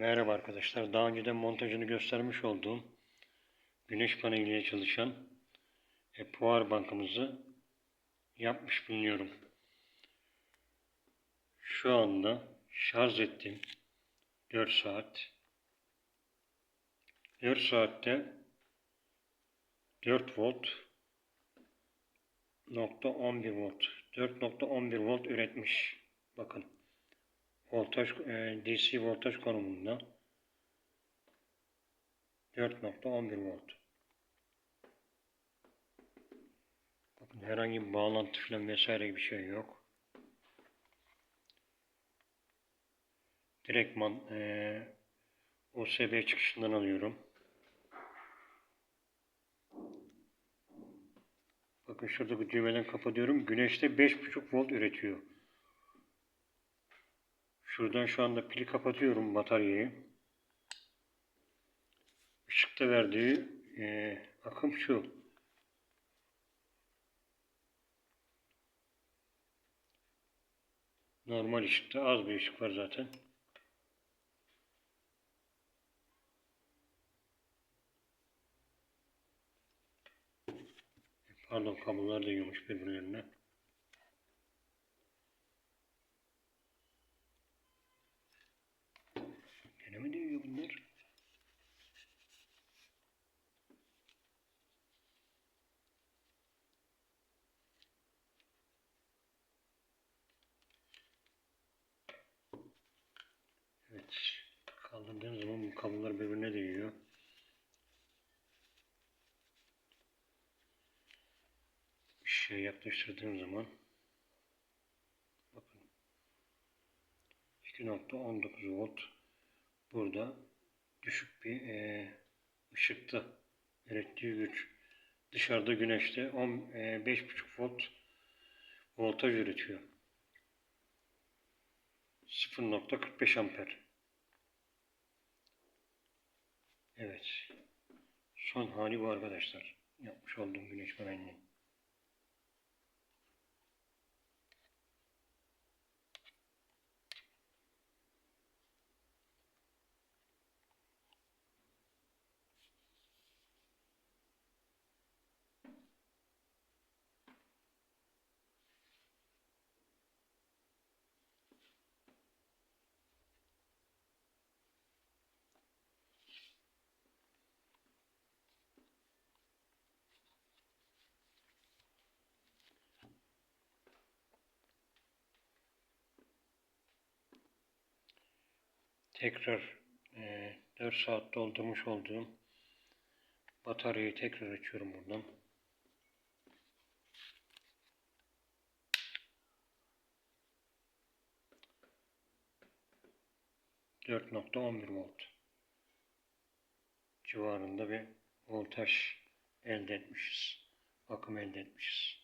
Merhaba arkadaşlar. Daha önceden montajını göstermiş olduğum güneş paneliyle çalışan e, power bankımızı yapmış bulunuyorum. Şu anda şarj ettim. 4 saat. 4 saatte 4 volt nokta 11 volt 4.11 volt üretmiş. Bakın voltaj e, DC voltaj konumunda 4.11 volt. Bakın herhangi bir bağlantı falan vesaire bir şey yok. Direktman e, USB çıkışından alıyorum. Bakın şuradaki düğmeden kapatıyorum. Güneşte 5.5 volt üretiyor. Şuradan şu anda pili kapatıyorum bataryayı. Işıkta verdiği e, akım şu. Normal ışıkta az bir ışık var zaten. Pardon kablolar değiyormuş birbirlerine. Bunlar? Evet. Kaldırdığım zaman bu kablolar birbirine değiyor. şey yaklaştırdığım zaman bakın 2.19 volt burada düşük bir e, ışıkta ürettiği güç. Dışarıda güneşte 10, e, 5.5 volt voltaj üretiyor. 0.45 amper. Evet. Son hali bu arkadaşlar. Yapmış olduğum güneş panelinin tekrar e, 4 saat doldurmuş olduğum bataryayı tekrar açıyorum buradan. Dört nokta on bir volt civarında bir voltaj elde etmişiz. Akım elde etmişiz.